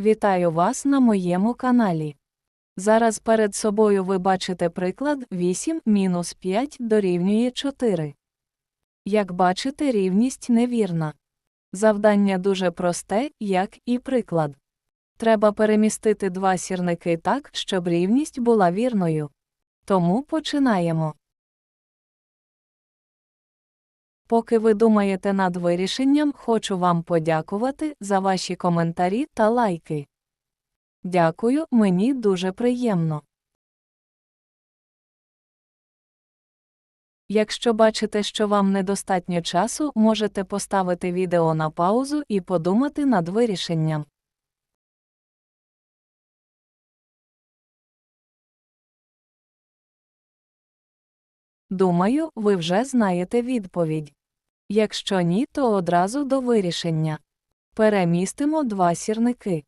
Вітаю вас на моєму каналі. Зараз перед собою ви бачите приклад 8 мінус 5 дорівнює 4. Як бачите, рівність невірна. Завдання дуже просте, як і приклад. Треба перемістити два сірники так, щоб рівність була вірною. Тому починаємо. Поки ви думаєте над вирішенням, хочу вам подякувати за ваші коментарі та лайки. Дякую, мені дуже приємно. Якщо бачите, що вам недостатньо часу, можете поставити відео на паузу і подумати над вирішенням. Думаю, ви вже знаєте відповідь. Якщо ні, то одразу до вирішення. Перемістимо два сірники.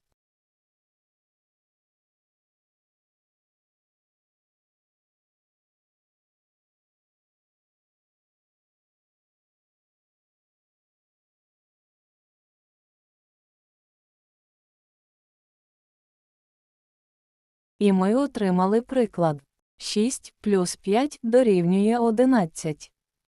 І ми отримали приклад. 6 плюс 5 дорівнює 11.